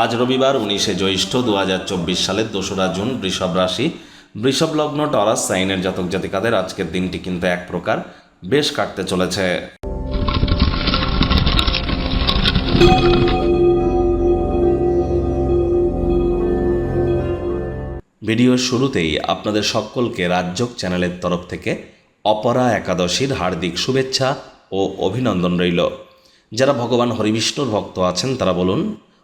আজ রবিবার উনিশে জ্যৈষ্ঠ দু হাজার চব্বিশ সালের দোসরা জুন বৃষভ রাশি। বৃষভ লগ্ন, টরাস, সাইনের জাতক জাতিকাদের আজকের দিনটি কিন্তু এক প্রকার, বেশ কাটতে চলেছে। ভিডিওর শুরুতেই আপনাদের সকলকে রাজ্যক চ্যানেলের তরফ থেকে অপরা একাদশীর হার্দিক শুভেচ্ছা ও অভিনন্দন রইল। যারা ভগবান হরিবিষ্ণুর ভক্ত আছেন, তারা বলুন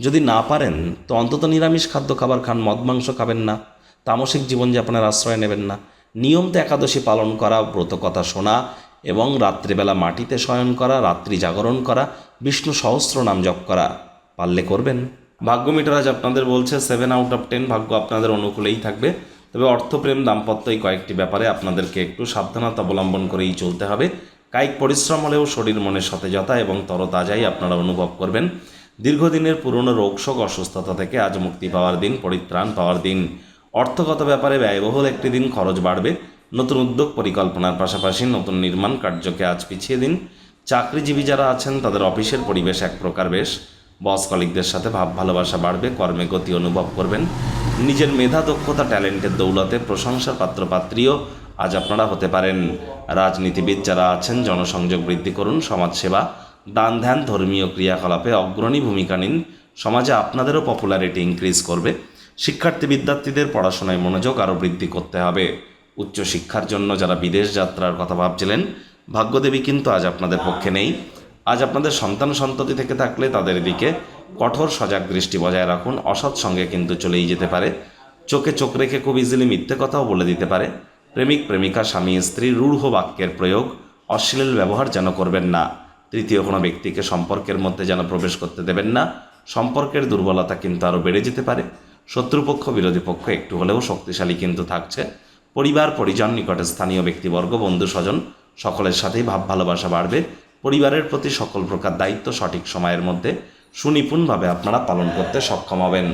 যদি না পারেন, তো অন্তত নিরামিষ খাদ্য খাবার খান, মদ মাংস খাবেন না, তামসিক জীবনযাপনের আশ্রয় নেবেন না। নিয়মিত একাদশী পালন করা, ব্রত কথা শোনা এবং রাত্রিবেলা মাটিতে শয়ন করা, রাত্রি জাগরণ করা, বিষ্ণু সহস্র নাম জপ করা, পারলে করবেন। ভাগ্য মিটার আপনাদের বলছে সেভেন আউট অফ টেন ভাগ্য আপনাদের অনুকূলেই থাকবে। তবে অর্থপ্রেম দাম্পত্য এই কয়েকটি ব্যাপারে আপনাদেরকে একটু সাবধানতা অবলম্বন করেই চলতে হবে। কায়িক পরিশ্রম হলেও শরীর মনের সতেজতা এবং তরতাজাই আপনারা অনুভব করবেন। দীর্ঘদিনের পুরনো রোগশোক অসুস্থতা থেকে আজ মুক্তি পাওয়ার দিন, পরিত্রাণ পাওয়ার দিন। অর্থগত ব্যাপারে ব্যয়বহুল একটি দিন, খরচ বাড়বে। নতুন উদ্যোগ পরিকল্পনার পাশাপাশি নতুন নির্মাণ কার্যকে আজ পিছিয়ে দিন। চাকরিজীবী যারা আছেন, তাদের অফিসের পরিবেশ এক প্রকার বেশ। বস কলিকদের সাথে ভাব ভালোবাসা বাড়বে, কর্মে গতি অনুভব করবেন। নিজের মেধা, দক্ষতা, ট্যালেন্টের দৌলতে প্রশংসার পাত্রপাত্রীও আজ আপনারা হতে পারেন। রাজনীতিবিদ যারা আছেন, জনসংযোগ বৃদ্ধি করুন, সমাজসেবা দান ধ্যান ধর্মীয় ক্রিয়াকলাপে অগ্রণী ভূমিকা নিন। সমাজে আপনাদেরও পপুলারিটি ইনক্রিজ করবে। শিক্ষার্থী বিদ্যার্থীদের পড়াশোনায় মনোযোগ আরও বৃদ্ধি করতে হবে। উচ্চশিক্ষার জন্য যারা বিদেশ যাত্রার কথা ভাবছিলেন, ভাগ্যদেবী কিন্তু আজ আপনাদের পক্ষে নেই। আজ আপনাদের সন্তান সন্ততি থেকে থাকলে তাদের দিকে কঠোর সজাগ দৃষ্টি বজায় রাখুন। অসৎ সঙ্গে কিন্তু চলেই যেতে পারে। চোখে চোখ রেখে খুব ইজিলি মিথ্যে কথাও বলে দিতে পারে। প্রেমিক প্রেমিকা, স্বামী, স্ত্রী, রূঢ় বাক্যের প্রয়োগ, অশ্লীল ব্যবহার যেন করবেন না। তৃতীয় কোনো ব্যক্তিকে সম্পর্কের মধ্যে যেন প্রবেশ করতে দেবেন না, সম্পর্কের দুর্বলতা কিন্তু আরও বেড়ে যেতে পারে। শত্রুপক্ষ, বিরোধী পক্ষ একটু হলেও শক্তিশালী কিন্তু থাকছে। পরিবার, পরিজন, নিকটে স্থানীয় ব্যক্তিবর্গ, বন্ধু, স্বজন, সকলের সাথেই ভাব, ভালোবাসা বাড়বে। পরিবারের প্রতি সকল প্রকার দায়িত্ব সঠিক সময়ের মধ্যে সুনিপুণভাবে আপনারা পালন করতে সক্ষম হবেন।